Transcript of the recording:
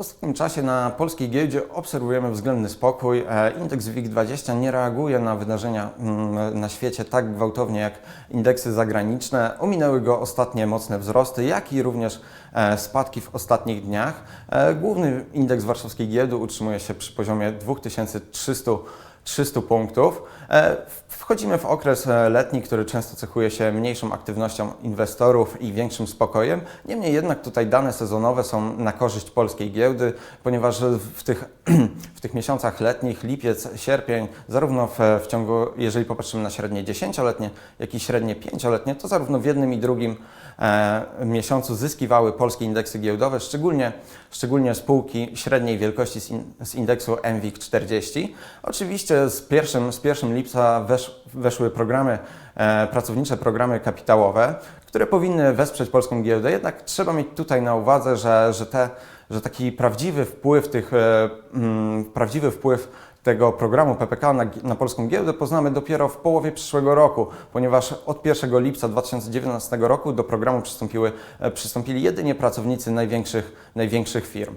ostatnim czasie na polskiej giełdzie obserwujemy względny spokój. E, Indeks WIG20 nie reaguje na wydarzenia mm, na świecie tak gwałtownie jak indeksy zagraniczne. Ominęły go ostatnie mocne wzrosty, jak i również e, spadki w ostatnich dniach. E, Główny indeks warszawskiej giełdy utrzymuje się przy poziomie 2300 300 punktów. E, Wchodzimy w okres e, letni, który często cechuje się mniejszą aktywnością inwestorów i większym spokojem. Niemniej jednak tutaj dane sezonowe są na korzyść polskiej giełdy, ponieważ w tych, w tych miesiącach letnich, lipiec, sierpień, zarówno w, w ciągu, jeżeli popatrzymy na średnie 10-letnie, jak i średnie 5-letnie, to zarówno w jednym i drugim e, miesiącu zyskiwały polskie indeksy giełdowe, szczególnie, szczególnie spółki średniej wielkości z, in, z indeksu MWIG 40. Oczywiście z 1, z 1 lipca wesz, weszły programy, e, pracownicze programy kapitałowe, które powinny wesprzeć polską giełdę, jednak trzeba mieć tutaj na uwadze, że, że, te, że taki prawdziwy wpływ tych, e, mm, prawdziwy wpływ tego programu PPK na, na polską giełdę poznamy dopiero w połowie przyszłego roku, ponieważ od 1 lipca 2019 roku do programu przystąpiły, e, przystąpili jedynie pracownicy największych, największych firm.